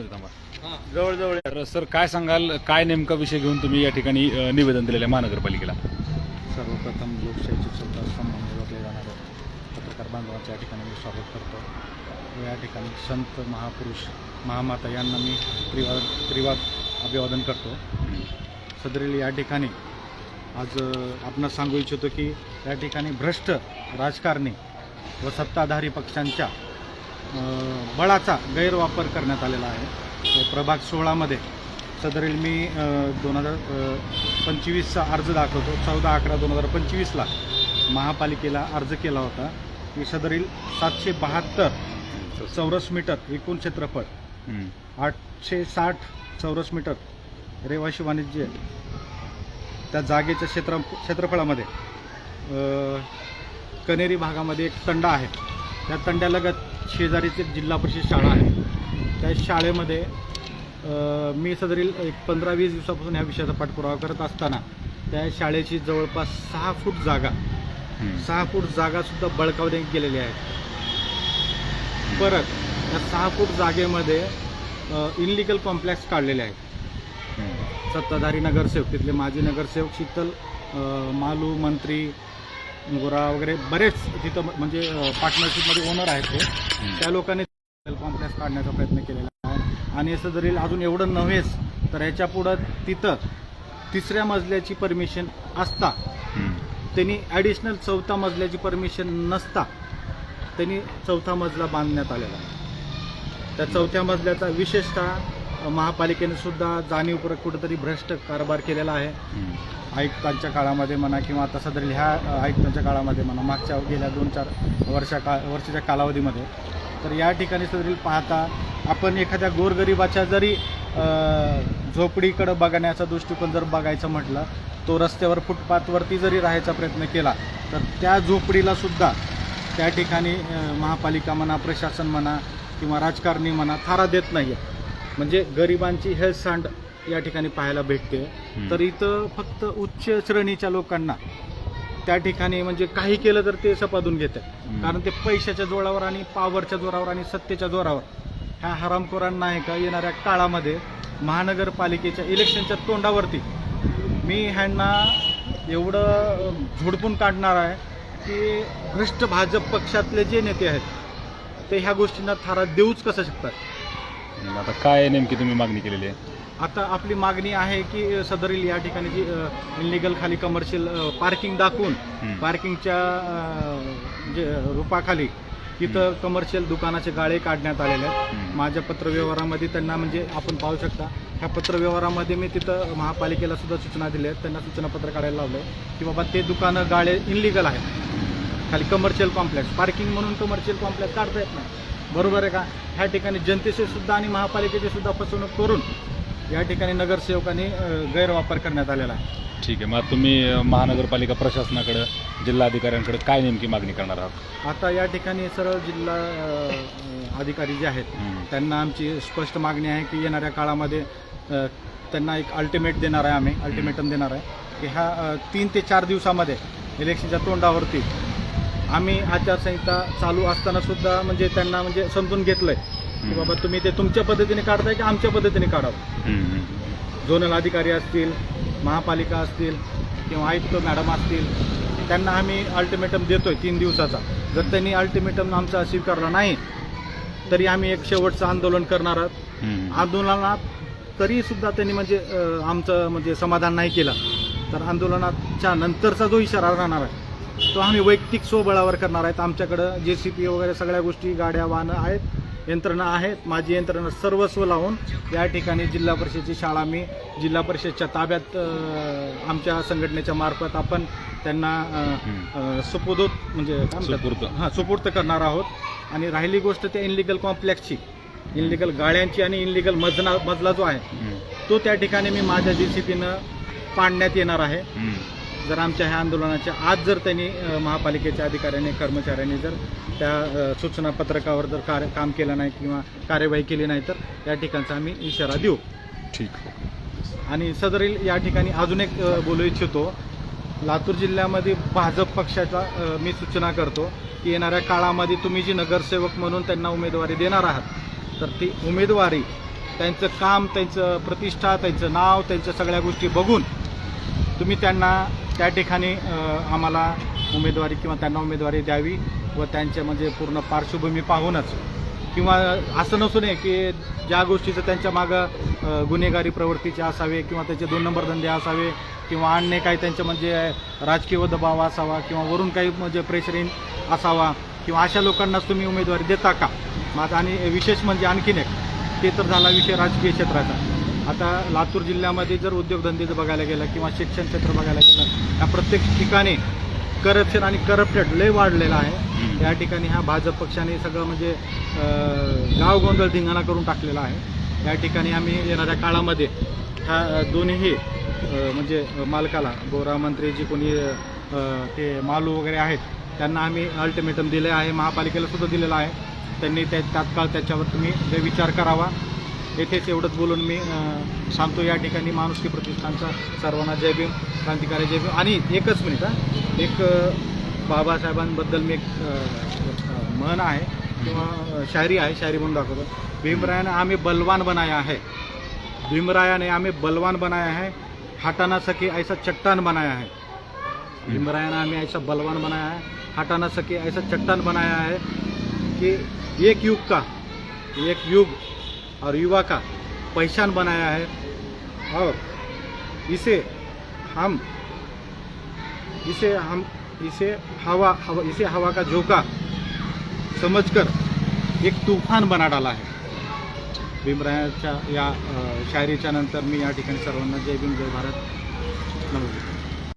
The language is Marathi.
मध्ये थांबा. जवळ जवळ तर सर काय सांगाल? काय नेमका विषय घेऊन तुम्ही या ठिकाणी अ, निवेदन दिलेलं आहे महानगरपालिकेला? सर्वप्रथम लोकशाहीची सुद्धा सन्मान ओळखले जाणारे पत्रकार बांधवांच्या या ठिकाणी मी स्वागत करतो. व या ठिकाणी संत महापुरुष महामाता यांना मी त्रिवाद त्रिवाद अभिवादन करतो. सदरील या ठिकाणी आज आपण सांगू इच्छितो की या ठिकाणी भ्रष्ट राजकारणी व सत्ताधारी पक्षांच्या बळाचा गैरवापर करण्यात आलेला आहे. प्रभाग सोळामध्ये सदरील मी दोन हजार पंचवीसचा अर्ज दाखवतो. चौदा अकरा दोन हजार पंचवीसला महापालिकेला अर्ज केला होता. की सदरील सातशे बहात्तर चौरस मीटर एकूण क्षेत्रफळ. आठशे साठ चौरस मीटर रहिवाशी वाणिज्य त्या जागेच्या क्षेत्र क्षेत्रफळामध्ये कनेरी भागामध्ये एक तंडा आहे. त्या तंड्यालगत शेजारीच एक जिल्हा परिषद शाळा आहे त्या शाळेमध्ये मी सदरील एक पंधरा वीस दिवसापासून ह्या विषयाचा पाठपुरावा करत असताना त्या शाळेची जवळपास सहा फूट जागा. सहा फूट जागासुद्धा बळकावण्यात गेलेली आहे परत या सहा फूट जागेमध्ये इनलिगल कॉम्प्लेक्स काढलेले आहेत. सत्ताधारी नगरसेवक तिथले माजी नगरसेवक शीतल मालू मंत्री गोरा वगैरे बरेच तिथं म्हणजे पार्टनरशिपमध्ये ओनर आहेत ते. त्या लोकांनी कॉम्प्लेक्स काढण्याचा प्रयत्न केलेला आहे. आणि असं जरी अजून एवढं नव्हेच तर ह्याच्या पुढं तिथं तिसऱ्या मजल्याची परमिशन असता. त्यांनी ॲडिशनल चौथा मजल्याची परमिशन नसता त्यांनी चौथा मजला बांधण्यात आलेला आहे. त्या चौथ्या मजल्याचा विशेषतः महापालिकेने सुद्धा जाणीवपूर्वक कुठेतरी भ्रष्ट कारभार केलेला आहे. आयुक्तांच्या काळामध्ये म्हणा किंवा आता सदरील ह्या आयुक्तांच्या काळामध्ये म्हणा मागच्या गेल्या दोन चार वर्षा का वर्षाच्या कालावधीमध्ये तर या ठिकाणी सदरील पाहता आपण एखाद्या गोरगरिबाच्या जरी झोपडीकडं बघण्याचा दृष्टिकोन जर बघायचं म्हटलं तो रस्त्यावर फुटपाथवरती जरी राहायचा प्रयत्न केला तर त्या झोपडीला सुद्धा त्या ठिकाणी महापालिका म्हणा प्रशासन म्हणा किंवा राजकारणी म्हणा थारा देत नाही म्हणजे गरिबांची हेळसांड या ठिकाणी पाहायला भेटते. तर इथं फक्त उच्च श्रेणीच्या लोकांना त्या ठिकाणी म्हणजे काही केलं तर ते सपादून घेतात. कारण ते पैशाच्या जोरावर आणि पावरच्या जोरावर आणि सत्तेच्या जोरावर ह्या हरामखोरांना आहे का येणाऱ्या काळामध्ये महानगरपालिकेच्या इलेक्शनच्या तोंडावरती मी ह्यांना एवढं झोडपून काढणार आहे की भ्रष्ट भाजप पक्षातले जे नेते आहेत ते ह्या गोष्टींना थारा देऊच कसं शकतात? मग आता काय नेमकी तुम्ही मागणी केलेली आहे? आता आपली मागणी आहे की सदरील या ठिकाणी जी इलिगल खाली कमर्शियल पार्किंग दाखवून. पार्किंगच्या जे रूपाखाली तिथं कमर्शियल दुकानाचे गाळे काढण्यात आलेले आहेत. माझ्या पत्रव्यवहारामध्ये त्यांना म्हणजे आपण पाहू शकता ह्या पत्रव्यवहारामध्ये मी तिथं महापालिकेला सुद्धा सूचना दिल्या आहेत. त्यांना सूचनापत्र काढायला लावलं आहे की बाबा ते दुकानं गाळे इनलिगल आहेत. खाली कमर्शियल कॉम्प्लेक्स पार्किंग म्हणून कमर्शियल कॉम्प्लेक्स काढता येत नाही. बरोबर आहे का? ह्या ठिकाणी जनतेचे सुद्धा आणि महापालिकेची सुद्धा फसवणूक करून या ठिकाणी नगरसेवकांनी गैरवापर करण्यात आलेला आहे. ठीक आहे. मग तुम्ही महानगरपालिका प्रशासनाकडे जिल्हाधिकाऱ्यांकडे काय नेमकी मागणी करणार आहात? आता या ठिकाणी सरळ जिल्हा अ, अधिकारी जे आहेत हम्म. त्यांना आमची स्पष्ट मागणी आहे की येणाऱ्या काळामध्ये अ, त्यांना एक अल्टिमेट देणार आहे आम्ही अल्टिमेटम देणार आहे. की ह्या अ, तीन ते चार दिवसामध्ये इलेक्शनच्या तोंडावरती आम्ही आचारसंहिता चालू असताना सुद्धा म्हणजे त्यांना म्हणजे समजून घेतलंय की बाबा तुम्ही ते तुमच्या पद्धतीने काढताय की आमच्या पद्धतीने काढावं. झोनल अधिकारी असतील महापालिका असतील किंवा आयुक्त मॅडम असतील त्यांना आम्ही अल्टिमेटम देतोय तीन दिवसाचा जर त्यांनी अल्टिमेटम आमचा स्वीकारला नाही तरी आम्ही एक शेवटचं आंदोलन करणार आहोत. आंदोलनात तरी सुद्धा त्यांनी म्हणजे आमचं म्हणजे समाधान नाही केलं तर आंदोलनाच्या नंतरचा जो इशारा राहणार आहे तो आम्ही वैयक्तिक स्वबळावर करणार आहेत. आमच्याकडं जे सी पी वगैरे सगळ्या गोष्टी गाड्या वाहनं आहेत यंत्रणा आहेत. माझी यंत्रणा सर्वस्व लावून या ठिकाणी जिल्हा परिषदेची शाळा मी जिल्हा परिषदच्या ताब्यात आमच्या संघटनेच्या मार्फत आपण त्यांना सुपुर्द म्हणजे. हां सुपूर्त करणार आहोत. आणि राहिली गोष्ट त्या इनलिगल कॉम्प्लेक्सची इनलिगल गाड्यांची आणि इनलिगल मजना मजला जो आहे. तो त्या ठिकाणी मी माझ्या जे सी पीनं पाडण्यात येणार आहे. जर आमच्या ह्या आंदोलनाच्या आज जर त्यांनी महापालिकेच्या अधिकाऱ्यांनी कर्मचाऱ्यांनी जर त्या सूचना पत्रकावर जर कार्य काम केलं नाही किंवा कार्यवाही केली नाही तर या ठिकाणचा आम्ही इशारा देऊ. ठीक. आणि सदरील या ठिकाणी अजून एक बोलू इच्छितो. लातूर जिल्ह्यामध्ये भाजप पक्षाचा मी सूचना करतो की येणाऱ्या काळामध्ये तुम्ही जी नगरसेवक म्हणून त्यांना उमेदवारी देणार आहात तर ती उमेदवारी त्यांचं काम त्यांचं प्रतिष्ठा त्यांचं नाव त्यांच्या सगळ्या गोष्टी बघून तुम्ही त्यांना त्या ठिकाणी आम्हाला उमेदवारी किंवा त्यांना उमेदवारी द्यावी व त्यांच्या म्हणजे पूर्ण पार्श्वभूमी पाहूनच. किंवा असं नसू नये की ज्या गोष्टीचं त्यांच्या मागं गुन्हेगारी प्रवृत्तीचे असावे किंवा त्याचे दोन नंबर धंदे असावे किंवा अन्य काही त्यांच्या म्हणजे राजकीय दबाव असावा किंवा वरून काही म्हणजे प्रेशरिंग असावा किंवा अशा लोकांनाच तुम्ही उमेदवारी देता का? माझा आणि विशेष म्हणजे आणखीन एक ते तर झाला विषय राजकीय क्षेत्राचा. आता लातूर जिल्ह्यामध्ये जर उद्योगधंदे जर बघायला गेलं किंवा शिक्षण क्षेत्र बघायला गेलं या प्रत्येक ठिकाणी करप्शन आणि करप्टेड लय वाढलेलं आहे. या ठिकाणी हा भाजप पक्षाने सगळं म्हणजे गाव गोंधळ धिंगाणा करून टाकलेला आहे. या ठिकाणी आम्ही येणाऱ्या काळामध्ये ह्या दोन्हीही अं, म्हणजे मालकाला गोरा मंत्री जी कोणी ते मालू वगैरे आहेत त्यांना आम्ही अल्टिमेटम दिले आहे महापालिकेला सुद्धा दिलेलं आहे. त्यांनी त्या तात्काळ त्याच्यावर तुम्ही विचार करावा. येथेच एवढंच बोलून मी सांगतो या ठिकाणी माणुसकी प्रतिष्ठानचा सर्वांना जय भीम क्रांतिकारी जय भीम. आणि एकच मिनिट हां. एक बाबासाहेबांबद्दल मी एक म्हण आहे किंवा शायरी आहे शायरी म्हणून दाखवतो. भीमरायाने आम्ही बलवान बनाया आहे. भीमरायाने आम्ही बलवान बनाया है हटा सके ऐसा चट्टान बनाया है भीमरायाने आम्ही ऐसा बलवान बनाया है हटा सके ऐसा चट्टान बनाया है कि एक युग का? एक युग और युवा का पहचान बनाया है। और इसे हम इसे हम इसे हवा हवा इसे हवा का झोंका समझकर एक तूफान बना डाला है। भीमरायाच्या या शायरीच्या नंतर मी या ठिकाणी सर्वांना जय भीम जय भारत. नमस्कार.